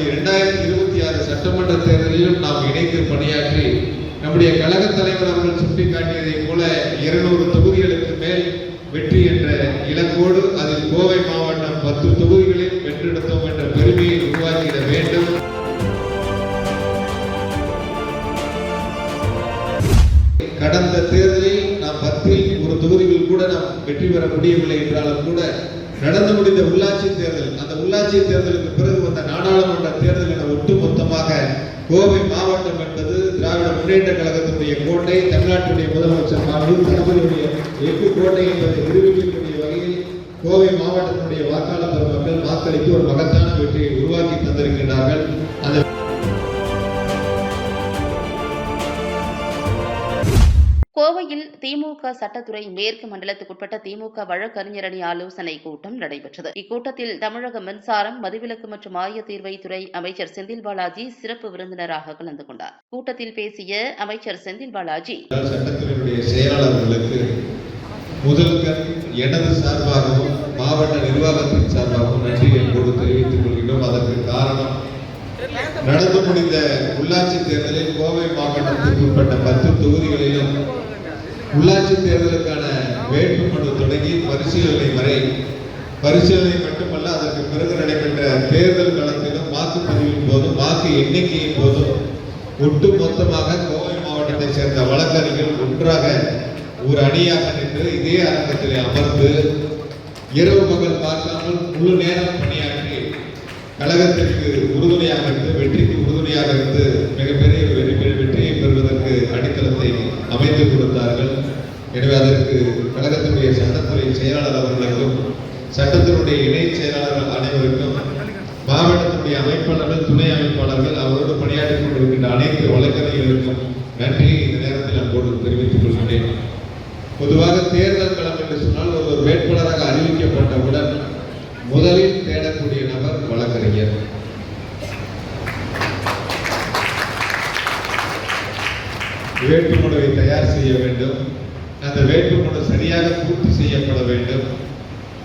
வரக்கூடிய இரண்டாயிரத்தி இருபத்தி ஆறு சட்டமன்ற தேர்தலிலும் நாம் இணைந்து பணியாற்றி நம்முடைய கழக தலைவர் அவர்கள் சுட்டிக்காட்டியதை போல இருநூறு தொகுதிகளுக்கு மேல் வெற்றி என்ற இலக்கோடு அதில் கோவை மாவட்டம் பத்து தொகுதிகளில் வென்றெடுத்தோம் என்ற பெருமையை உருவாக்கிட வேண்டும். கடந்த தேர்தலில் நாம் பத்தில் ஒரு தொகுதியில் கூட நாம் வெற்றி பெற முடியவில்லை என்றாலும் கூட நடந்து முடிந்த உள்ளாட்சி தேர்தல் அந்த உள்ளாட்சி தேர்தலுக்கு பிறகு வந்த நாடாளுமன்ற தேர்தல் என ஒட்டுமொத்தமாக கோவை மாவட்டம் என்பது திராவிட முன்னேற்ற கழகத்தினுடைய கோட்டை தமிழ்நாட்டுடைய முதலமைச்சர் மாண்பு தளபதியுடைய எஃகு கோட்டை என்பதை நிரூபிக்கக்கூடிய வகையில் கோவை மாவட்டத்தினுடைய வாக்காளர் மக்கள் வாக்களித்து ஒரு மகத்தான வெற்றியை உருவாக்கி தந்திருக்கின்றார்கள். அந்த கோவையில் திமுக சட்டத்துறை மேற்கு மண்டலத்துக்குட்பட்ட திமுக வழக்கறிஞரணி ஆலோசனை கூட்டம் நடைபெற்றது. இக்கூட்டத்தில் தமிழக மின்சாரம் மதுவிலக்கு மற்றும் ஆயத்தீர்வை துறை அமைச்சர் செந்தில் பாலாஜி சிறப்பு விருந்தினராக கலந்து கொண்டார். கூட்டத்தில் பேசிய அமைச்சர் செந்தில் பாலாஜி செயலாளர்களுக்கு முதல் எனது சார்பாகவும் மாவட்ட நிர்வாகத்தின் சார்பாகவும் நன்றி என்போடு தெரிவித்துக் கொள்கிறோம் அதற்கு காரணம் நடந்து முடிந்த உள்ளாட்சி தேர்தலில் கோவை மாவட்டத்திற்கு உட்பட்ட பத்து தொகுதிகளிலும் உள்ளாட்சி தேர்தலுக்கான வேட்புமனு தொடங்கி பரிசீலனை வரை பரிசீலனை மட்டுமல்ல அதற்கு பிறகு நடைபெற்ற தேர்தல் களத்திலும் வாக்குப்பதிவின் போதும் வாக்கு எண்ணிக்கையின் போதும் ஒட்டு மொத்தமாக கோவை மாவட்டத்தை சேர்ந்த வழக்கறிஞர்கள் ஒன்றாக ஒரு அணியாக நின்று இதே அரங்கத்தில் அமர்ந்து இரவு பகல் பார்க்காமல் முழு நேரம் பணியாற்றி கழகத்திற்கு உறுதுணையாக இருந்து வெற்றிக்கு உறுதுணையாக இருந்து மிகப்பெரிய ஒரு அதற்கு அடித்தளத்தை அமைத்து கொடுத்தார்கள். எனவே அதற்கு கழகத்தினுடைய சட்டத்துறை செயலாளர் அவர்களுக்கும் சட்டத்தினுடைய இணை செயலாளர்கள் அனைவருக்கும் மாவட்டத்தினுடைய அமைப்பாளர்கள் துணை அமைப்பாளர்கள் அவரோடு பணியாற்றிக் கொண்டிருக்கின்ற அனைத்து வழக்கறிஞர்களுக்கும் நன்றியை இந்த நேரத்தில் அன்போடு தெரிவித்துக் கொள்கிறேன். பொதுவாக தேர்தல் களம் என்று சொன்னால் ஒரு வேட்பாளராக அறிவிக்கப்பட்டவுடன் முதலில் வேட்புமனுவை தயார் செய்ய வேண்டும். அந்த வேட்புமனு சரியாக பூர்த்தி செய்யப்பட வேண்டும்.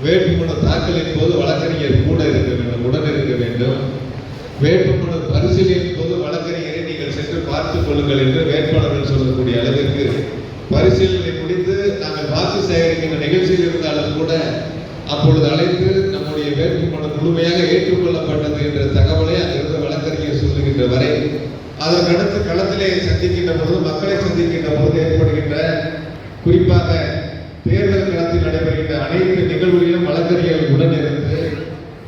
வேட்புமனு தாக்கலின் போது வழக்கறிஞர் கூட இருக்க வேண்டும் உடன் இருக்க வேண்டும். வேட்புமனு பரிசீலனையின் போது வழக்கறிஞரை நீங்கள் சென்று பார்த்துக் கொள்ளுங்கள் என்று வேட்பாளர்கள் சொல்லக்கூடிய அளவிற்கு பரிசீலனை முடிந்து நாங்கள் வாக்கு சேகரிக்கின்ற நிகழ்ச்சியில் இருந்தாலும் கூட அப்பொழுது அழைத்து நம்முடைய வேட்புமனு முழுமையாக ஏற்றுக்கொள்ளப்பட்டது என்ற தகவலை அங்கிருந்து வழக்கறிஞர் சொல்லுகின்ற வரை அதற்கடுத்து களத்திலே சந்திக்கின்ற பொழுது மக்களை சந்திக்கின்ற போது ஏற்படுகின்ற குறிப்பாக தேர்தல் களத்தில் நடைபெறுகின்ற அனைத்து நிகழ்வுகளிலும் வழக்கறிஞர்கள் உடன் இருந்து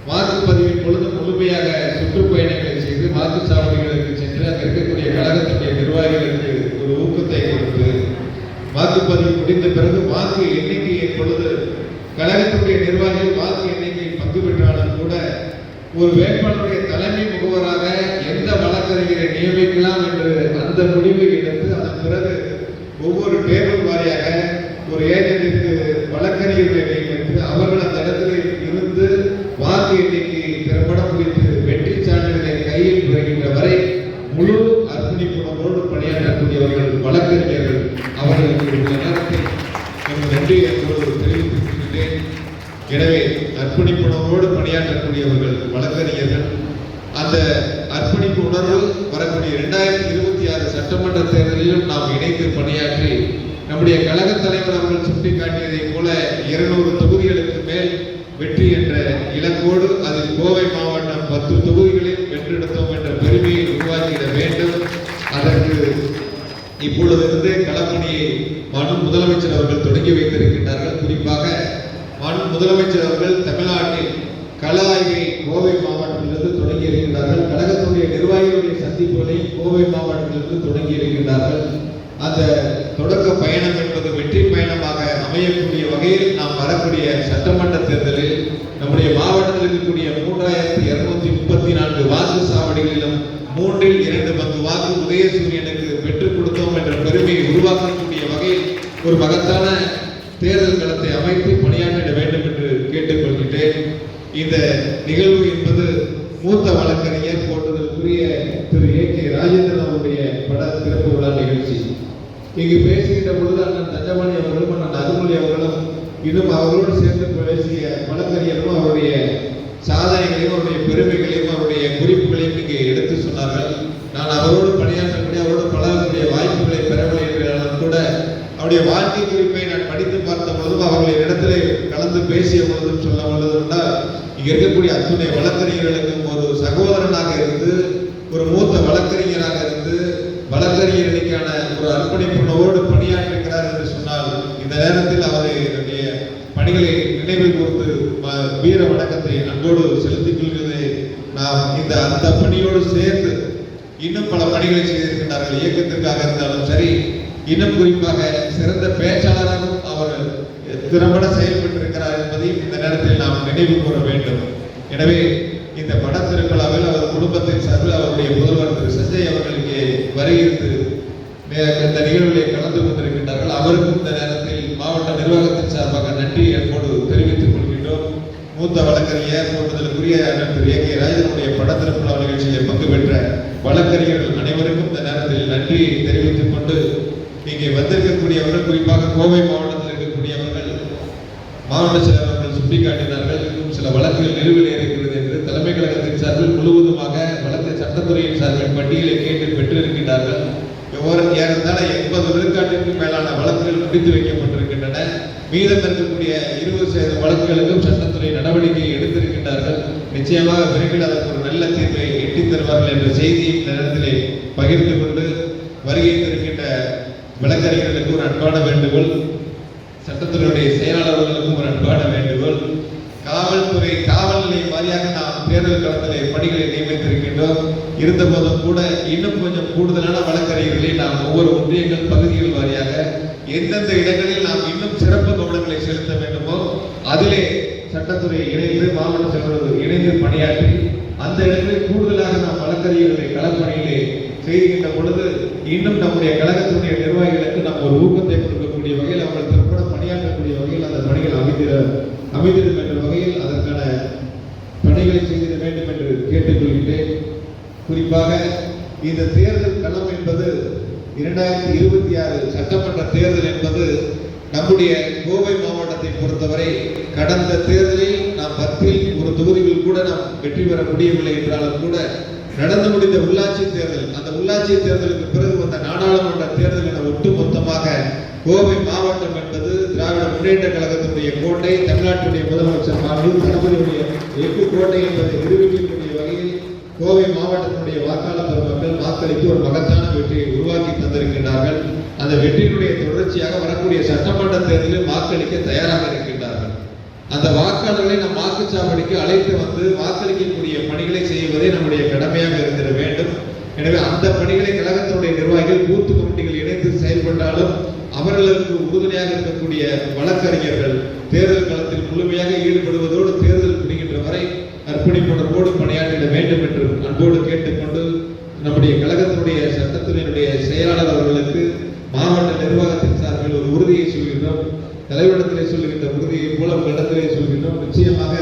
வாக்குப்பதிவின் பொழுது முழுமையாக சுற்றுப்பயணங்களை செய்து வாக்குச்சாவடிகளுக்கு சென்று அங்கு இருக்கக்கூடிய கழகத்துடைய நிர்வாகிகளுக்கு ஒரு ஊக்கத்தை கொடுத்து வாக்குப்பதிவு முடிந்த பிறகு வாக்கு எண்ணிக்கையின் பொழுது கழகத்துடைய நிர்வாகிகள் வாக்கு எண்ணிக்கையில் பங்கு பெற்றாலும் கூட ஒரு வேட்பாளருடைய தலைமை முகவராக எந்த வழக்கறிஞரை நியமிக்கலாம் என்று அந்த முடிவை எடுத்து அதன் பிறகு ஒவ்வொரு டேபிள் வாரியாக ஒரு ஏஜென்டிற்கு வழக்கறிஞர்களை நியமித்து அவர்கள் அந்த இடத்துல இருந்து வாக்கு எண்ணிக்கை திறம்பட முடித்து வெற்றி சான்றிதழை கையில் பெறுகின்ற வரை முழு அர்ப்பணிப்புணர்வோடு பணியாற்றக்கூடியவர்கள் வழக்கறிஞர்கள் அவர்களுக்கு நேரத்தை எனது நன்றி என்போடு எனவே அர்ப்பணிப்புணர்வோடு பணியாற்றக்கூடியவர்கள் வழக்கறிஞர்கள் அந்த அர்ப்பணிப்பு உணர்வு வரக்கூடிய இரண்டாயிரத்தி இருபத்தி ஆறு சட்டமன்ற தேர்தலிலும் நாம் இணைந்து பணியாற்றி நம்முடைய கழக தலைவர் அவர்கள் சுட்டிக்காட்டியதை போல இருநூறு தொகுதிகளுக்கு மேல் வெற்றி என்ற இலக்கோடு அதில் கோவை மாவட்டம் பத்து தொகுதிகளில் வென்றெடுத்தோம் என்ற பெருமையை உருவாக்கிட வேண்டும். அதற்கு இப்பொழுதிருந்து களப்பணியை மனு முதலமைச்சர் அவர்கள் தொடங்கி வைத்திருக்கின்றார்கள். குறிப்பாக மனு முதலமைச்சர் அவர்கள் தமிழ்நாட்டில் கள ஆய்வை கோவை மாவட்டம் தொடங்கி இருக்கின்றார்கள். கழகத்துடைய நிர்வாகிகளுடைய சந்திப்புகளை கோவை மாவட்டத்திலிருந்து தொடங்கி இருக்கின்றார்கள். அந்த தொடக்க பயணம் என்பது வெற்றி பயணமாக அமையக்கூடிய வகையில் நாம் வரக்கூடிய சட்டமன்ற தேர்தலில் நம்முடைய மாவட்டத்தில் இருக்கக்கூடிய மூன்றாயிரத்தி இருநூத்தி முப்பத்தி நான்கு வாக்கு சாவடிகளிலும் மூன்றில் இரண்டு பத்து வாக்கு உதயசூரியனுக்கு பெற்றுக் கொடுத்தோம் என்ற பெருமையை உருவாக்கக்கூடிய வகையில் ஒரு மகத்தான தேர்தல் களத்தை அமைத்து பணியாற்றிட வேண்டும் என்று கேட்டுக்கொள்கின்றேன். இந்த நிகழ்வு என்பது மூத்த வழக்கறிஞர் போன்றதற்குரிய திரு ஏ கே ராஜேந்திரன் அவருடைய பட திறப்பு விழா நிகழ்ச்சி. இங்கு பேசுகின்ற பொழுது அண்ணன் தஞ்சமணி அவர்களும் அண்ணன் அருள்மொழி அவர்களும் இன்னும் அவர்களோடு சேர்ந்து பேசிய வழக்கறிஞரும் அவருடைய சாதனைகளையும் அவருடைய பெருமைகளையும் அவருடைய குறிப்புகளையும் சொன்னார்கள். நான் அவரோடு பணியாற்றக்கூடிய அவரோடு பழகக்கூடிய வாய்ப்புகளை பெறவில்லை என்றாலும் கூட அவருடைய வாழ்க்கை குறிப்பை நான் படித்து பார்த்த பொழுதும் அவர்களின் இடத்திலே கலந்து பேசிய பொழுதும் சொல்ல பொழுதும்னா இங்க இருக்கக்கூடிய அத்துணை வழக்கறிஞர்களுக்கும் ஒரு சகோதரனாக இருந்து ஒரு மூத்த வழக்கறிஞராக இருந்து வழக்கறிஞர்களுக்கான ஒரு அர்ப்பணிப்புணர்வோடு பணியாற்றுகிறார் என்று சொன்னால் இந்த நேரத்தில் அவருடைய பணிகளை நினைவில் கூர்ந்து வீர வணக்கத்தை அன்போடு செலுத்திக் கொள்கிறதே நாம் இந்த அந்த பணியோடு சேர்ந்து இன்னும் பல பணிகளை செய்திருக்கின்றார்கள். இயக்கத்திற்காக இருந்தாலும் சரி இன்னும் குறிப்பாக சிறந்த பேச்சாளராகவும் அவர் திறம்பட செயல்பட்டிருக்கிறார் நினைவு கூற வேண்டும். எனவே இந்த படத்திருக்கலாவில் அவர் குடும்பத்தின் சார்பில் அவருடைய முதல்வர் திரு சஞ்சய் அவர்கள் இங்கே வருகிறது இந்த நிகழ்விலே கலந்து கொண்டிருக்கின்றார்கள். அவருக்கும் இந்த நேரத்தில் மாவட்ட நிர்வாகத்தின் சார்பாக நன்றி என்போடு தெரிவித்துக் கொள்கின்றோம். மூத்த வழக்கறிஞர் போன்றதற்குரிய அண்ணன் திரு ஏ கே ராஜனுடைய படத்திருப்பலா நிகழ்ச்சியிலே பங்கு பெற்ற வழக்கறிஞர்கள் அனைவருக்கும் இந்த நேரத்தில் நன்றி தெரிவித்துக் கொண்டு இங்கே வந்திருக்கக்கூடியவர்கள் குறிப்பாக கோவை மாவட்டத்தில் இருக்கக்கூடியவர்கள் மாவட்ட செயலர் சுட்டிக்காட்டினார்கள். இன்னும் சில வழக்குகள் நிலுவையில் இருக்கிறது என்று தலைமை கழகத்தின் சார்பில் முழுவதுமாக வழக்கு சட்டத்துறையின் சார்பில் பட்டியலை கேட்டு பெற்றிருக்கின்றார்கள். ஒவ்வொரு ஏறத்தாழ எண்பது விழுக்காட்டிற்கும் மேலான வழக்குகள் முடித்து வைக்கப்பட்டிருக்கின்றன. மீதம் இருக்கக்கூடிய இருபது சதவீத வழக்குகளுக்கும் சட்டத்துறை நடவடிக்கை எடுத்திருக்கின்றார்கள். நிச்சயமாக விரைவில் அதற்கு ஒரு நல்ல தீர்வை எட்டித் தருவார்கள் என்ற செய்தியை இந்த நேரத்திலே பகிர்ந்து கொண்டு வருகை தருகின்ற வழக்கறிஞர்களுக்கு ஒரு அன்பான வேண்டுகோள். சட்டத்துறையுடைய செயலாளர் ஒரு அன்பான வேண்டுகோள் காவல்துறை காவல் நிலையம் வாரியாக நாம் தேர்தல் வழக்கறிஞர்களை நியமித்திருக்கின்றோம். இருந்த போதும் கூட இன்னும் கொஞ்சம் கூடுதலான வழக்கறிஞர்களை நாம் ஒவ்வொரு ஒன்றியங்கள் பகுதிகள் வாரியாக எந்தெந்த இடங்களில் நாம் இன்னும் சிறப்பு கவனங்களை செலுத்த வேண்டுமோ அதிலே சட்டத்துறை இணைந்து மாவட்ட செயலர்கள் இணைந்து பணியாற்றி அந்த இடங்களில் கூடுதலாக நாம் வழக்கறிஞர்களை களப்பணியிலே செய்கின்ற பொழுது இன்னும் நம்முடைய கழகத்தினுடைய நிர்வாகிகளுக்கு நாம் ஒரு ஊக்கத்தை கொடுக்கக்கூடிய வகையில் அவர்கள் திறப்பட பணியாற்றக்கூடிய வகையில் அந்த பணிகள் அமைந்திட அமைந்திருக்க என்ற வகையில் அதற்கான பணிகளை செய்திட வேண்டும் என்று கேட்டுக்கொள்கின்றேன் குறிப்பாக இந்த தேர்தல் களம் என்பது இரண்டாயிரத்தி இருபத்தி ஆறு சட்டமன்ற தேர்தல் என்பது நம்முடைய கோவை மாவட்டத்தை பொறுத்தவரை கடந்த தேர்தலில் நாம் பத்தில் ஒரு தொகுதியில் கூட நாம் வெற்றி பெற முடியவில்லை என்றாலும் கூட நடந்து முடிந்த உள்ளாட்சி தேர்தல் அந்த உள்ளாட்சி தேர்தலுக்கு பிறகு வந்த நாடாளுமன்ற தேர்தல் என ஒட்டுமொத்தமாக கோவை மாவட்டம் என்பது திராவிட முன்னேற்ற கழகத்தினுடைய கோட்டை தமிழ்நாட்டுடைய முதலமைச்சர் மாண்பு தளபதியுடைய எஃகு கோட்டை என்பதை நிரூபிக்கக்கூடிய வகையில் கோவை மாவட்டத்தினுடைய வாக்காளர் பெருமக்கள் வாக்களித்து ஒரு மகத்தான வெற்றியை உருவாக்கி தந்திருக்கின்றார்கள். அந்த வெற்றியினுடைய தொடர்ச்சியாக வரக்கூடிய சட்டமன்ற தேர்தலில் வாக்களிக்க தயாராக இருக்கின்றார்கள். அந்த வாக்காளர்களை நம் வாக்குச்சாவடிக்கு அழைத்து வந்து வாக்களிக்கக்கூடிய பணிகளை செய்வதே நம்முடைய கடமையாக இருந்திட வேண்டும். எனவே அந்த பணிகளை கழகத்தினுடைய நிர்வாகிகள் பூத்து கமிட்டிகள் இணைந்து செயல்பட்டாலும் அவர்களுக்கு உறுதுணையாக இருக்கக்கூடிய வழக்கறிஞர்கள் தேர்தல் களத்தில் முழுமையாக ஈடுபடுவதோடு தேர்தல் முடிகின்ற வரை அர்ப்பணிப்புணர்வோடு பணியாற்றிட வேண்டும் என்று அன்போடு கேட்டுக்கொண்டு நம்முடைய கழகத்தினுடைய சட்டத்தினுடைய செயலாளர் அவர்களுக்கு மாவட்ட நிர்வாகத்தின் சார்பில் ஒரு உறுதியை சொல்கின்றோம். தலைவரிடத்திலே சொல்லுகின்ற உறுதியை போல உங்களிடத்திலே சொல்கின்றோம். நிச்சயமாக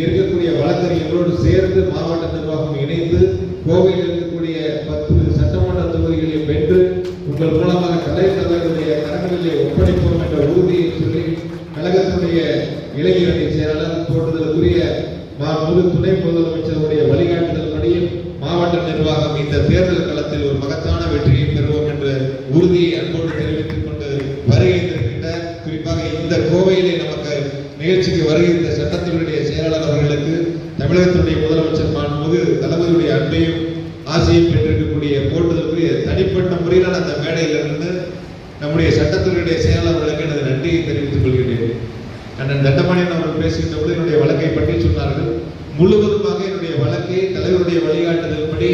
இருக்கக்கூடிய வழக்கறிஞர்களோடு சேர்ந்து மாவட்ட நிர்வாகம் இணைந்து கோவையில் இருக்கக்கூடிய பத்து சட்டமன்ற தொகுதிகளையும் வென்று உங்கள் மூலமாக தலைவர்களுடைய கரங்களிலே ஒப்படைப்போம் என்ற உறுதியை சொல்லி கழகத்தினுடைய இளைஞரணி செயலாளர் போன்றதற்குரிய மாண்புமிகு துணை முதலமைச்சருடைய வழிகாட்டுதல்படியும் மாவட்ட நிர்வாகம் இந்த தேர்தல் களத்தில் ஒரு மகத்தான வெற்றியை பெறுவோம் என்ற உறுதியை அன்போடு தெரிவித்துக் கொண்டு வருகை தருகின்ற குறிப்பாக இந்த கோவையிலே நமக்கு நிகழ்ச்சிக்கு வருகின்ற சட்டத்தினுடைய செயலாளர் அவர்களுக்கு தமிழகத்தினுடைய முதலமைச்சர் மாண்புமிகு தளபதியுடைய அன்பையும் ஆசையும் பெற்றிருக்கக்கூடிய போட்டுதலுக்குரிய தனிப்பட்ட முறையிலான அந்த மேடையிலிருந்து நம்முடைய சட்டத்துறையுடைய செயலாளர்களுக்கு எனது நன்றியை தெரிவித்துக் கொள்கிறேன் அண்ணன் தண்டமணியன் அவர்கள் பேசுகின்ற பொழுது என்னுடைய வழக்கை பற்றி சொன்னார்கள். முழுவதுமாக என்னுடைய வழக்கை தலைவருடைய வழிகாட்டுதல்படி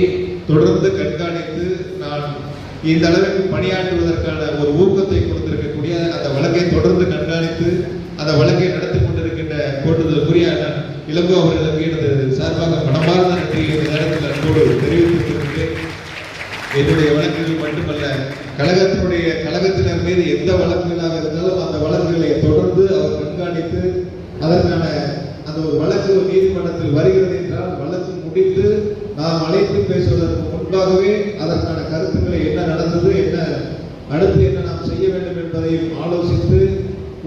தொடர்ந்து கண்காணித்து நான் இந்த அளவிற்கு பணியாற்றுவதற்கான ஒரு ஊக்கத்தை கொடுத்திருக்கக்கூடிய அந்த வழக்கை தொடர்ந்து கண்காணித்து அந்த வழக்கை நடத்தி கொண்டிருக்கின்ற போட்டுதலுக்குரிய அண்ணன் இளங்கோ அவர்களுக்கு எனது சார்பாக மனமார்ந்த நன்றியை இந்த நேரத்தில் அன்போடு தெரிவித்திருக்கிறேன் என்னுடைய வழக்குகள் மட்டுமல்ல கழகத்தினுடைய கழகத்தினர் மீது எந்த வழக்குகளாக இருந்தாலும் அந்த வழக்குகளை தொடர்ந்து அவர் வைத்து அதற்கான அந்த ஒரு வழக்கு ஒரு நீதிமன்றத்தில் வருகிறது என்றால் வழக்கு முடித்து நாம் அழைத்து பேசுவதற்கு முன்பாகவே அதற்கான கருத்துக்களை என்ன நடந்தது என்ன அடுத்து என்ன நாம் செய்ய வேண்டும் என்பதையும் ஆலோசித்து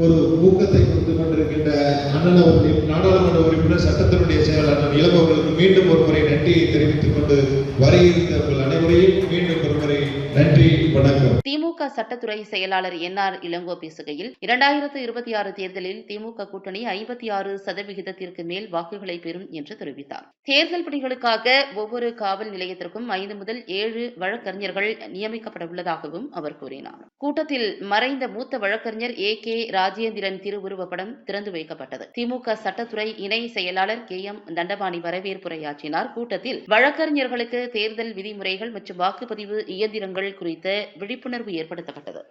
ஒரு ஊக்கத்தை கொடுத்து கொண்டிருக்கின்ற அண்ணன் அவர்களையும் நாடாளுமன்ற உறுப்பினர் சட்டத்தினுடைய செயலாளர் அண்ணன் மீண்டும் ஒரு முறை நன்றியை தெரிவித்துக் கொண்டு வருகின்ற உங்கள் அனைவரையும் மீண்டும் ஒரு முறை நன்றி வணக்கம். திமுக சட்டத்துறை செயலாளர் என் ஆர் இளங்கோ பேசுகையில் இரண்டாயிரத்து இருபத்தி ஆறு தேர்தலில் திமுக கூட்டணி ஐம்பத்தி ஆறு சதவிகிதத்திற்கு மேல் வாக்குகளை பெறும் என்று தெரிவித்தார். தேர்தல் பணிகளுக்காக ஒவ்வொரு காவல் நிலையத்திற்கும் ஐந்து முதல் ஏழு வழக்கறிஞர்கள் நியமிக்கப்பட உள்ளதாகவும் அவர் கூறினார். கூட்டத்தில் மறைந்த மூத்த வழக்கறிஞர் ஏ கே ராஜேந்திரன் திருவுருவப்படம் திறந்து வைக்கப்பட்டது. திமுக சட்டத்துறை இணை செயலாளர் கே எம் தண்டபாணி வரவேற்புரையாற்றினார். கூட்டத்தில் வழக்கறிஞர்களுக்கு தேர்தல் விதிமுறைகள் மற்றும் வாக்குப்பதிவு இயந்திரங்கள் குறித்த விழிப்புணர்வு ஏற்படுத்தப்பட்டது.